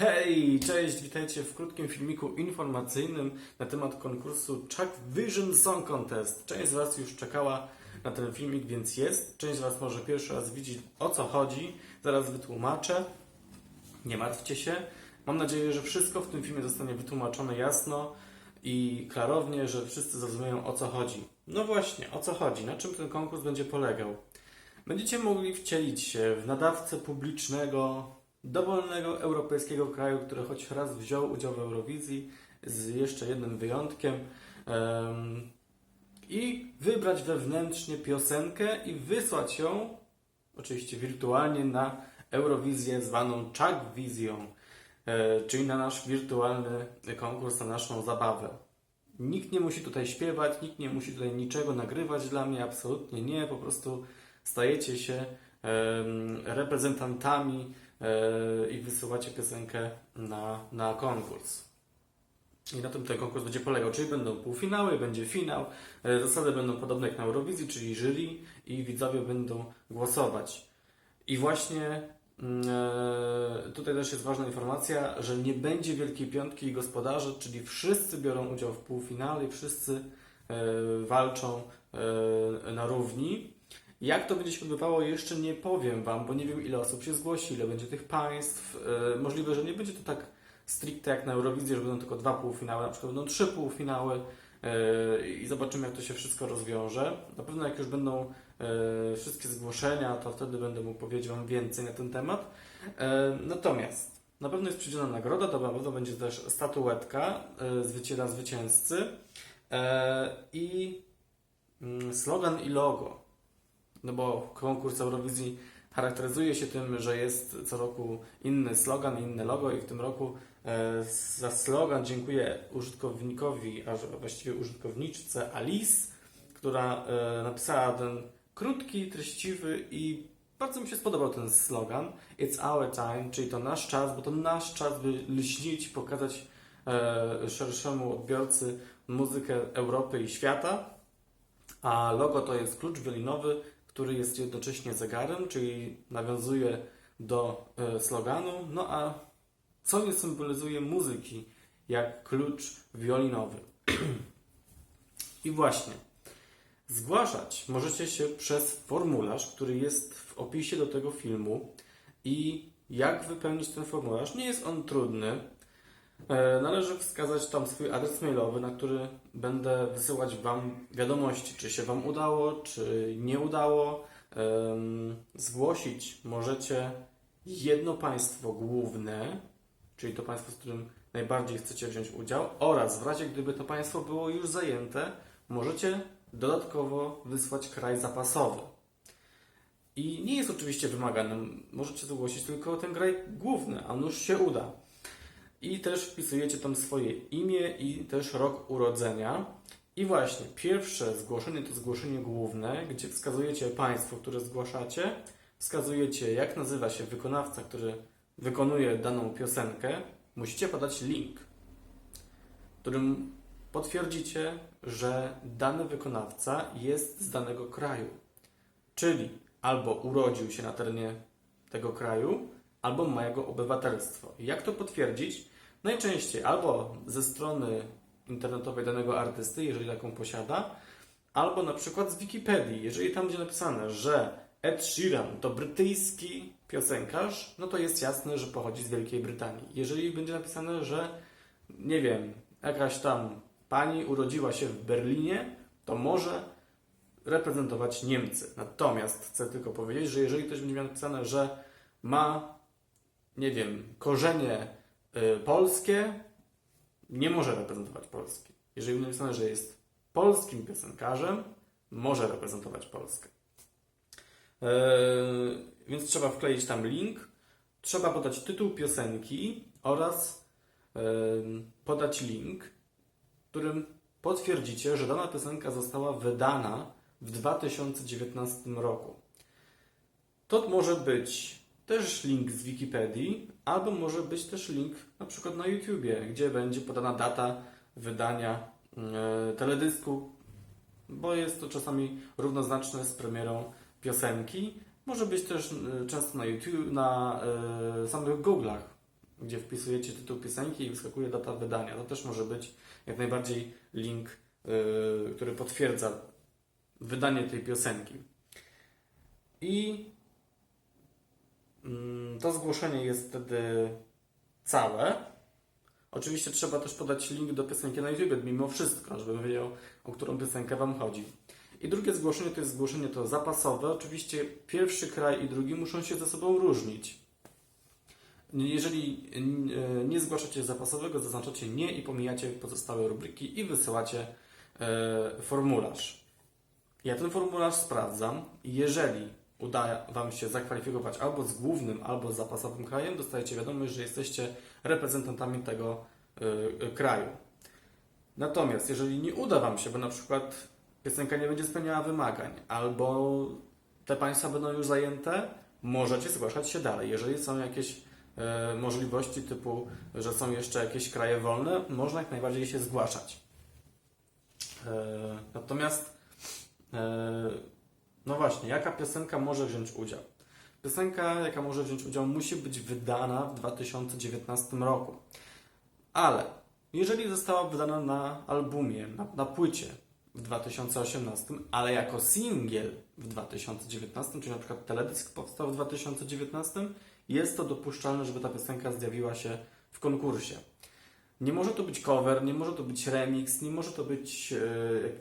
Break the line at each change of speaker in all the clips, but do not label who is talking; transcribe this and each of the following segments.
Hej, cześć, witajcie w krótkim filmiku informacyjnym na temat konkursu Chuck Vision Song Contest. Część z Was już czekała na ten filmik, więc jest. Część z Was może pierwszy raz widzi o co chodzi. Zaraz wytłumaczę. Nie martwcie się. Mam nadzieję, że wszystko w tym filmie zostanie wytłumaczone jasno i klarownie, że wszyscy zrozumieją o co chodzi. No właśnie, o co chodzi, na czym ten konkurs będzie polegał. Będziecie mogli wcielić się w nadawcę publicznego, dowolnego europejskiego kraju, który choć raz wziął udział w Eurowizji, z jeszcze jednym wyjątkiem, em, i wybrać wewnętrznie piosenkę i wysłać ją, oczywiście wirtualnie, na Eurowizję zwaną Chuckvizją, e, czyli na nasz wirtualny konkurs, na naszą zabawę. Nikt nie musi tutaj śpiewać, nikt nie musi tutaj niczego nagrywać dla mnie, absolutnie nie, po prostu stajecie się reprezentantami i wysyłacie piosenkę na, na konkurs. I na tym ten konkurs będzie polegał, czyli będą półfinały, będzie finał. E, Zasady będą podobne jak na Eurowizji, czyli jury i widzowie będą głosować. I właśnie mm, e, tutaj też jest ważna informacja, że nie będzie Wielkiej Piątki i gospodarzy, czyli wszyscy biorą udział w półfinale, i wszyscy e, walczą na równi. Jak to będzie się odbywało, jeszcze nie powiem Wam, bo nie wiem ile osób się zgłosi, ile będzie tych państw. E, Możliwe, że nie będzie to tak stricte jak na Eurowizji, że będą tylko dwa półfinały, na przykład będą trzy półfinały e, i zobaczymy jak to się wszystko rozwiąże. Na pewno jak już będą e, wszystkie zgłoszenia, to wtedy będę mógł powiedzieć Wam więcej na ten temat. Natomiast na pewno jest przydzielona nagroda, to pewno będzie też statuetka zwycięza zwycięzcy i mm, slogan i logo. No bo konkurs Eurowizji charakteryzuje się tym, że jest co roku inny slogan, inne logo i w tym roku e, za slogan dziękuję użytkownikowi, a właściwie użytkowniczce Alice, która e, napisała ten krótki, treściwy i bardzo mi się spodobał ten slogan It's our time, czyli to nasz czas, bo to nasz czas, by lśnić, pokazać e, szerszemu odbiorcy muzykę Europy i świata. A logo to jest klucz wiolinowy, który jest jednocześnie zegarem, czyli nawiązuje do e, sloganu. No a co nie symbolizuje muzyki, jak klucz wiolinowy? I właśnie, zgłaszać możecie się przez formularz, który jest w opisie do tego filmu. I jak wypełnić ten formularz? Nie jest on trudny. E, Należy wskazać tam swój adres mailowy, na który będę wysyłać Wam wiadomości, czy się Wam udało, czy nie udało. Zgłosić możecie jedno państwo główne, czyli to państwo, z którym najbardziej chcecie wziąć udział, oraz w razie gdyby to państwo było już zajęte, możecie dodatkowo wysłać kraj zapasowy. I nie jest oczywiście wymaganym, możecie zgłosić tylko ten kraj główny, a nuż się uda. I też wpisujecie tam swoje imię i też rok urodzenia. I właśnie, pierwsze zgłoszenie to zgłoszenie główne, gdzie wskazujecie państwo, które zgłaszacie, wskazujecie jak nazywa się wykonawca, który wykonuje daną piosenkę. Musicie podać link, którym potwierdzicie, że dany wykonawca jest z danego kraju. Czyli albo urodził się na terenie tego kraju, albo ma jego obywatelstwo. Jak to potwierdzić? Najczęściej albo ze strony internetowej danego artysty, jeżeli taką posiada, albo na przykład z Wikipedii. Jeżeli tam będzie napisane, że Ed Sheeran to brytyjski piosenkarz, no to jest jasne, że pochodzi z Wielkiej Brytanii. Jeżeli będzie napisane, że nie wiem, jakaś tam pani urodziła się w Berlinie, to może reprezentować Niemcy. Natomiast chcę tylko powiedzieć, że jeżeli ktoś będzie miał napisane, że ma, nie wiem, korzenie y, polskie, nie może reprezentować Polski. Jeżeli będzie napisane, że jest polskim piosenkarzem, może reprezentować Polskę. Yy, więc trzeba wkleić tam link, trzeba podać tytuł piosenki oraz yy, podać link, którym potwierdzicie, że dana piosenka została wydana w 2019 roku. To może być też link z Wikipedii, albo może być też link na przykład na YouTubie, gdzie będzie podana data wydania e, teledysku, bo jest to czasami równoznaczne z premierą piosenki. Może być też e, często na YouTube, na e, samych Google'ach gdzie wpisujecie tytuł piosenki i wyskakuje data wydania. To też może być jak najbardziej link, yy, który potwierdza wydanie tej piosenki. I to zgłoszenie jest wtedy całe. Oczywiście trzeba też podać link do piosenki na YouTube, mimo wszystko, żebym wiedział, o którą piosenkę Wam chodzi. I drugie zgłoszenie to jest zgłoszenie to zapasowe. Oczywiście pierwszy kraj i drugi muszą się ze sobą różnić. Jeżeli e, nie zgłaszacie zapasowego, zaznaczacie nie i pomijacie pozostałe rubryki i wysyłacie e, formularz. Ja ten formularz sprawdzam jeżeli uda Wam się zakwalifikować albo z głównym, albo z zapasowym krajem, dostajecie wiadomość, że jesteście reprezentantami tego y, kraju. Natomiast jeżeli nie uda Wam się, bo na przykład piosenka nie będzie spełniała wymagań, albo te państwa będą już zajęte, możecie zgłaszać się dalej. Jeżeli są jakieś y, możliwości typu, że są jeszcze jakieś kraje wolne, można jak najbardziej się zgłaszać. Y, natomiast no właśnie, jaka piosenka może wziąć udział? Piosenka, jaka może wziąć udział, musi być wydana w 2019 roku. Ale jeżeli została wydana na albumie, na, na płycie w 2018, ale jako singiel w 2019, czyli na przykład teledysk powstał w 2019, jest to dopuszczalne, żeby ta piosenka zjawiła się w konkursie. Nie może to być cover, nie może to być remix, nie może to być,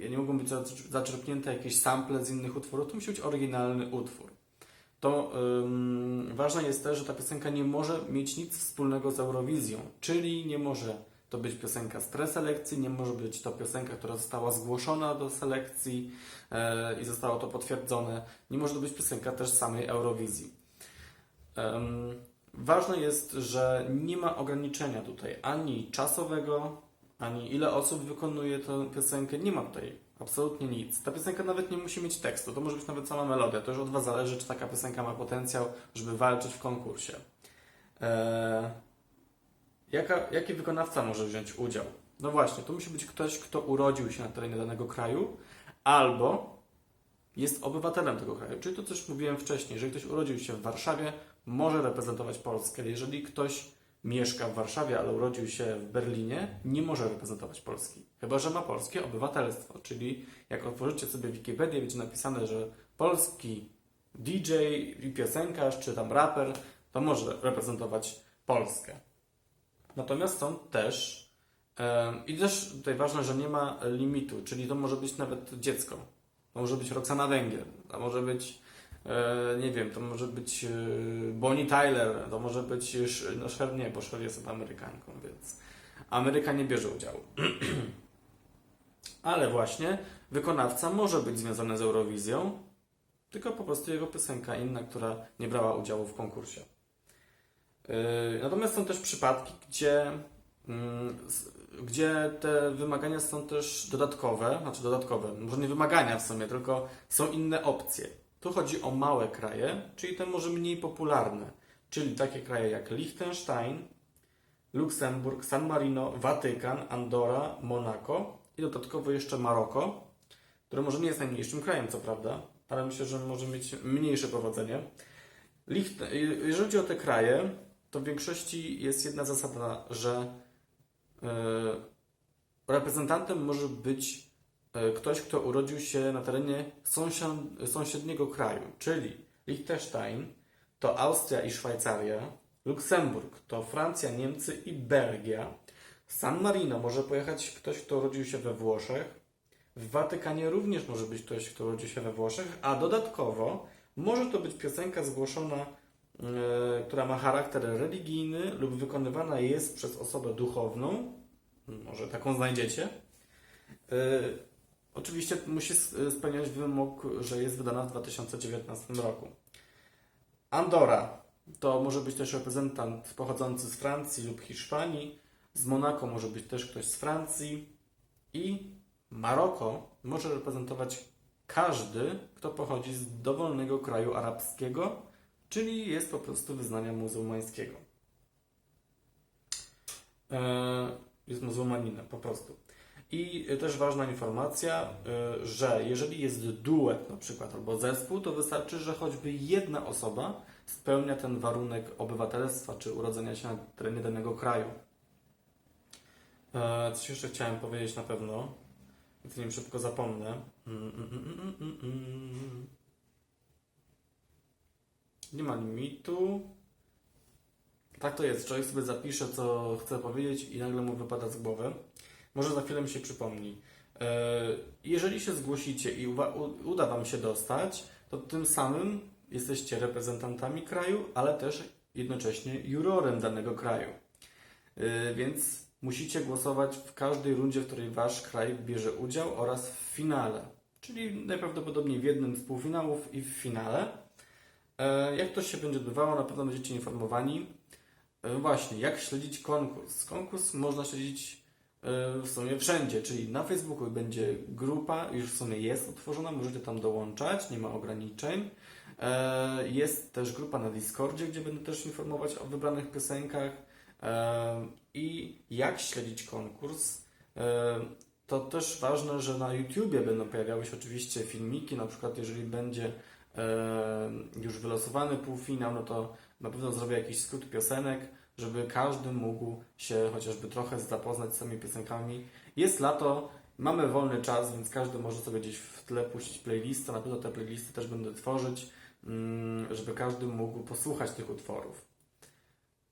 e, nie mogą być zaczerpnięte jakieś sample z innych utworów, to musi być oryginalny utwór. To ym, ważne jest też, że ta piosenka nie może mieć nic wspólnego z Eurowizją, czyli nie może to być piosenka z preselekcji, nie może być to piosenka, która została zgłoszona do selekcji e, i zostało to potwierdzone, nie może to być piosenka też samej Eurowizji. Ym, Ważne jest, że nie ma ograniczenia tutaj ani czasowego, ani ile osób wykonuje tę piosenkę. Nie ma tutaj absolutnie nic. Ta piosenka nawet nie musi mieć tekstu, to może być nawet sama melodia. To już od Was zależy, czy taka piosenka ma potencjał, żeby walczyć w konkursie. Eee, jaka, jaki wykonawca może wziąć udział? No właśnie, to musi być ktoś, kto urodził się na terenie danego kraju, albo jest obywatelem tego kraju. Czyli to, co już mówiłem wcześniej, że ktoś urodził się w Warszawie, może reprezentować Polskę. Jeżeli ktoś mieszka w Warszawie, ale urodził się w Berlinie, nie może reprezentować Polski. Chyba, że ma polskie obywatelstwo. Czyli jak otworzycie sobie Wikipedię, będzie napisane, że polski DJ i piosenkarz, czy tam raper, to może reprezentować Polskę. Natomiast są też, i też tutaj ważne, że nie ma limitu, czyli to może być nawet dziecko. To może być Roxana Węgiel, to może być E, nie wiem, to może być e, Bonnie Tyler, to może być, no Cher nie, bo Cher jest Amerykanką, więc Ameryka nie bierze udziału. Ale właśnie wykonawca może być związany z Eurowizją, tylko po prostu jego piosenka inna, która nie brała udziału w konkursie. E, natomiast są też przypadki, gdzie, mm, gdzie te wymagania są też dodatkowe, znaczy dodatkowe, może nie wymagania w sumie, tylko są inne opcje. Tu chodzi o małe kraje, czyli te może mniej popularne, czyli takie kraje jak Liechtenstein, Luksemburg, San Marino, Watykan, Andora, Monako i dodatkowo jeszcze Maroko, które może nie jest najmniejszym krajem, co prawda, ale myślę, że może mieć mniejsze powodzenie. Jeżeli chodzi o te kraje, to w większości jest jedna zasada, że reprezentantem może być E, ktoś, kto urodził się na terenie sąsiedniego kraju, czyli Liechtenstein to Austria i Szwajcaria, Luksemburg to Francja, Niemcy i Belgia, San Marino może pojechać ktoś, kto urodził się we Włoszech, w Watykanie również może być ktoś, kto urodził się we Włoszech, a dodatkowo może to być piosenka zgłoszona, która ma charakter religijny lub wykonywana jest przez osobę duchowną, może taką znajdziecie, yy, Oczywiście musi spełniać wymóg, że jest wydana w 2019 roku. Andora to może być też reprezentant pochodzący z Francji lub Hiszpanii. Z Monako może być też ktoś z Francji. I Maroko może reprezentować każdy, kto pochodzi z dowolnego kraju arabskiego, czyli jest po prostu wyznania muzułmańskiego. E, jest muzułmaninem po prostu. I też ważna informacja, y, że jeżeli jest duet na przykład albo zespół, to wystarczy, że choćby jedna osoba spełnia ten warunek obywatelstwa czy urodzenia się na terenie danego kraju. E, Coś jeszcze chciałem powiedzieć na pewno, zanim szybko zapomnę. Mm, mm, mm, mm, mm, mm. Nie ma limitu. Tak to jest. Człowiek sobie zapisze, co chce powiedzieć i nagle mu wypada z głowy. Może za chwilę mi się przypomni. E, Jeżeli się zgłosicie i uda Wam się dostać, to tym samym jesteście reprezentantami kraju, ale też jednocześnie jurorem danego kraju. E, Więc musicie głosować w każdej rundzie, w której Wasz kraj bierze udział oraz w finale. Czyli najprawdopodobniej w jednym z półfinałów i w finale. E, Jak to się będzie odbywało, na pewno będziecie informowani. E, Właśnie, jak śledzić konkurs? Konkurs można śledzić e, w sumie wszędzie, czyli na Facebooku będzie grupa, już w sumie jest utworzona, możecie tam dołączać, nie ma ograniczeń. Jest też grupa na Discordzie, gdzie będę też informować o wybranych piosenkach. I jak śledzić konkurs? To też ważne, że na YouTubie będą pojawiały się oczywiście filmiki, na przykład jeżeli będzie już wylosowany półfinał, no to na pewno zrobię jakiś skrót piosenek, żeby każdy mógł się chociażby trochę zapoznać z tymi piosenkami. Jest lato, mamy wolny czas, więc każdy może sobie gdzieś w tle puścić playlistę. Na pewno te playlisty też będę tworzyć, mm, żeby każdy mógł posłuchać tych utworów.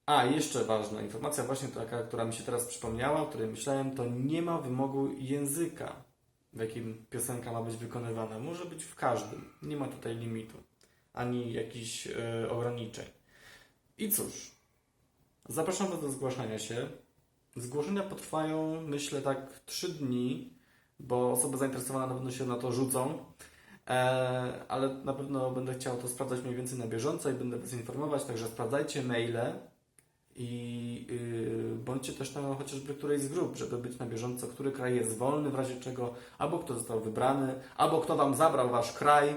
A, jeszcze ważna informacja, właśnie taka, która mi się teraz przypomniała, o której myślałem, to nie ma wymogu języka, w jakim piosenka ma być wykonywana. Może być w każdym, nie ma tutaj limitu, ani jakichś e, ograniczeń. I cóż, zapraszam do zgłaszania się. Zgłoszenia potrwają, myślę, tak 3 dni, bo osoby zainteresowane na pewno się na to rzucą. E, ale na pewno będę chciał to sprawdzać mniej więcej na bieżąco i będę Was informować, także sprawdzajcie maile i yy, bądźcie też na chociażby którejś z grup, żeby być na bieżąco, który kraj jest wolny w razie czego, albo kto został wybrany, albo kto Wam zabrał Wasz kraj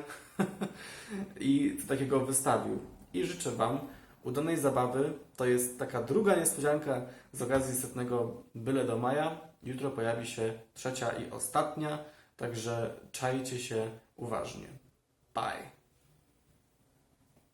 i takiego wystawił. I życzę Wam udanej zabawy. To jest taka druga niespodzianka z okazji setnego Byle do Maja. Jutro pojawi się trzecia i ostatnia, także czajcie się uważnie. Bye.